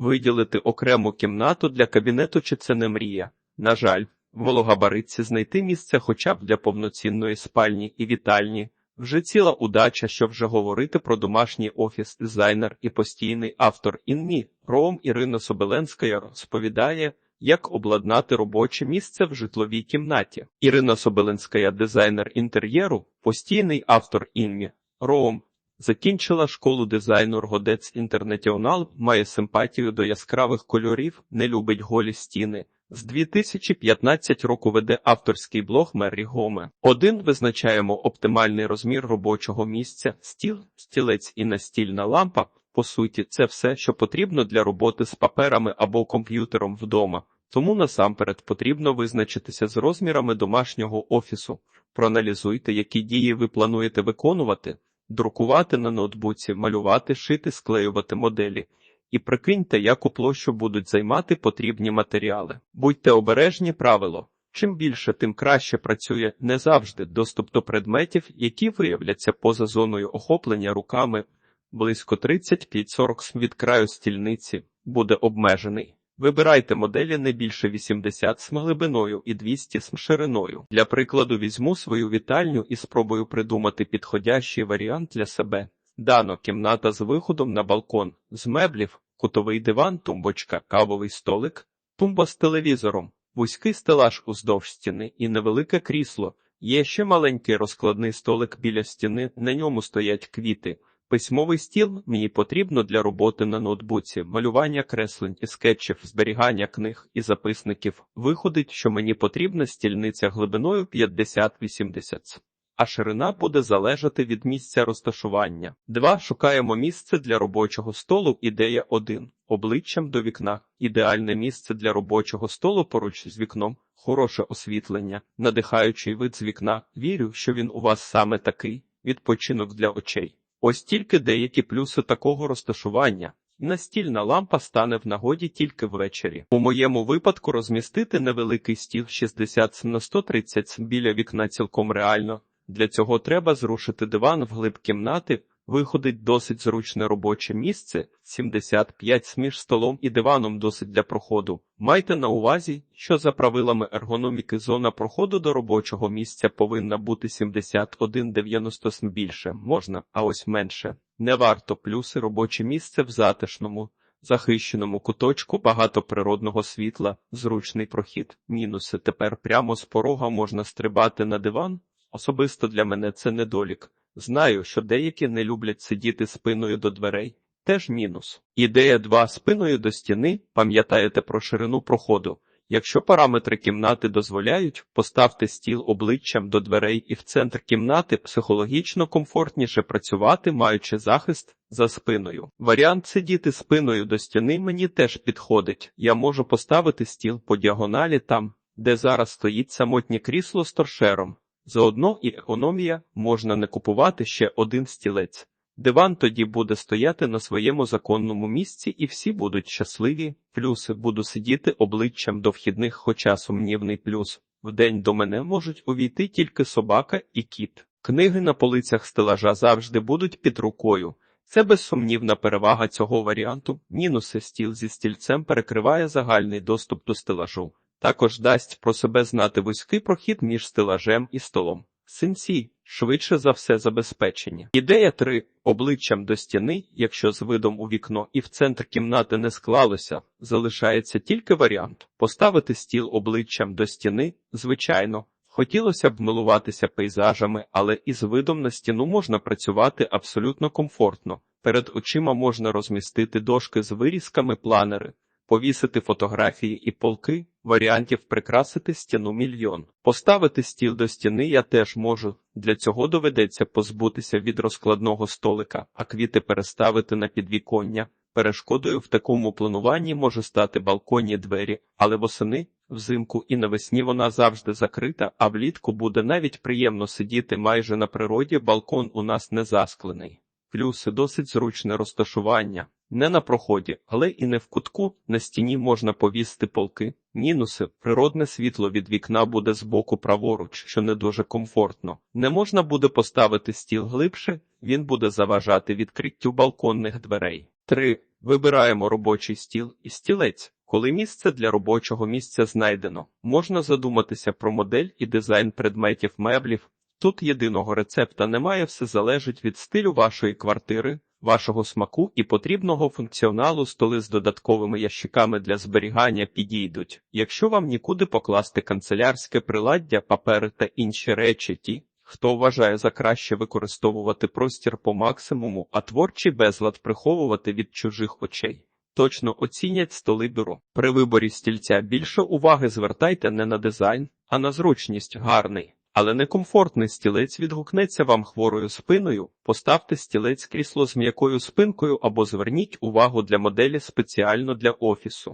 Виділити окрему кімнату для кабінету чи це не мрія? На жаль, в Вологабаритці знайти місце хоча б для повноцінної спальні і вітальні. Вже ціла удача, що вже говорити про домашній офіс, дизайнер і постійний автор інмі. Ром Ірина Собеленська розповідає, як обладнати робоче місце в житловій кімнаті. Ірина Собеленська, дизайнер інтер'єру, постійний автор інмі. Ром закінчила школу дизайну Рогодець Інтернаціонал, має симпатію до яскравих кольорів, не любить голі стіни. З 2015 року веде авторський блог Мері Гоме. Один визначаємо оптимальний розмір робочого місця, стіл, стілець і настільна лампа. По суті, це все, що потрібно для роботи з паперами або комп'ютером вдома. Тому насамперед потрібно визначитися з розмірами домашнього офісу. Проаналізуйте, які дії ви плануєте виконувати, друкувати на ноутбуці, малювати, шити, склеювати моделі. І прикиньте, яку площу будуть займати потрібні матеріали. Будьте обережні правило. Чим більше, тим краще працює не завжди доступ до предметів, які виявляться поза зоною охоплення руками. Близько 35-40 см від краю стільниці буде обмежений. Вибирайте моделі не більше 80 см глибиною і 200 см шириною. Для прикладу візьму свою вітальню і спробую придумати підходящий варіант для себе. Дано кімната з виходом на балкон, з меблів, кутовий диван, тумбочка, кавовий столик, тумба з телевізором, вузький стелаж уздовж стіни і невелике крісло. Є ще маленький розкладний столик біля стіни, на ньому стоять квіти. Письмовий стіл мені потрібно для роботи на ноутбуці, малювання креслень і скетчів, зберігання книг і записників. Виходить, що мені потрібна стільниця глибиною 50-80 а ширина буде залежати від місця розташування. 2. Шукаємо місце для робочого столу. Ідея 1. Обличчям до вікна. Ідеальне місце для робочого столу поруч з вікном. Хороше освітлення, надихаючий вид з вікна. Вірю, що він у вас саме такий відпочинок для очей. Ось тільки деякі плюси такого розташування. Настільна лампа стане в нагоді тільки ввечері. У моєму випадку розмістити невеликий стіл 60 на 130 біля вікна цілком реально. Для цього треба зрушити диван вглиб кімнати, виходить досить зручне робоче місце, 75 між столом і диваном досить для проходу. Майте на увазі, що за правилами ергономіки зона проходу до робочого місця повинна бути 71-90 см більше, можна, а ось менше. Не варто плюси робоче місце в затишному. Захищеному куточку багато природного світла, зручний прохід, мінуси. Тепер прямо з порога можна стрибати на диван, Особисто для мене це недолік. Знаю, що деякі не люблять сидіти спиною до дверей. Теж мінус. Ідея 2 спиною до стіни, пам'ятаєте про ширину проходу. Якщо параметри кімнати дозволяють, поставте стіл обличчям до дверей і в центр кімнати психологічно комфортніше працювати, маючи захист за спиною. Варіант сидіти спиною до стіни мені теж підходить. Я можу поставити стіл по діагоналі там, де зараз стоїть самотнє крісло з торшером. Заодно і економія можна не купувати ще один стілець. Диван тоді буде стояти на своєму законному місці, і всі будуть щасливі. Плюси буду сидіти обличчям до вхідних, хоча сумнівний плюс. Вдень до мене можуть увійти тільки собака і кіт. Книги на полицях стелажа завжди будуть під рукою. Це безсумнівна перевага цього варіанту. Мінуси стіл зі стільцем перекриває загальний доступ до стелажу. Також дасть про себе знати вузький прохід між стелажем і столом. Синці швидше за все забезпечені. Ідея 3. обличчям до стіни, якщо з видом у вікно і в центр кімнати не склалося, залишається тільки варіант поставити стіл обличчям до стіни, звичайно. Хотілося б милуватися пейзажами, але із видом на стіну можна працювати абсолютно комфортно. Перед очима можна розмістити дошки з вирізками планери, повісити фотографії і полки, варіантів прикрасити стіну мільйон. Поставити стіл до стіни я теж можу. Для цього доведеться позбутися від розкладного столика, а квіти переставити на підвіконня. Перешкодою в такому плануванні може стати балконні двері, але восени, взимку і навесні вона завжди закрита, а влітку буде навіть приємно сидіти майже на природі. Балкон у нас не засклений. Плюси досить зручне розташування. Не на проході, але і не в кутку на стіні можна повісти полки. Мінуси природне світло від вікна буде з боку праворуч, що не дуже комфортно. Не можна буде поставити стіл глибше, він буде заважати відкриттю балконних дверей. 3. Вибираємо робочий стіл і стілець. Коли місце для робочого місця знайдено, можна задуматися про модель і дизайн предметів меблів. Тут єдиного рецепта немає, все залежить від стилю вашої квартири, вашого смаку і потрібного функціоналу столи з додатковими ящиками для зберігання підійдуть. Якщо вам нікуди покласти канцелярське приладдя, папери та інші речі, ті, хто вважає за краще використовувати простір по максимуму, а творчий безлад приховувати від чужих очей. Точно оцінять столи бюро. При виборі стільця більше уваги звертайте не на дизайн, а на зручність гарний. Але некомфортний стілець відгукнеться вам хворою спиною. Поставте стілець крісло з м'якою спинкою або зверніть увагу для моделі спеціально для офісу.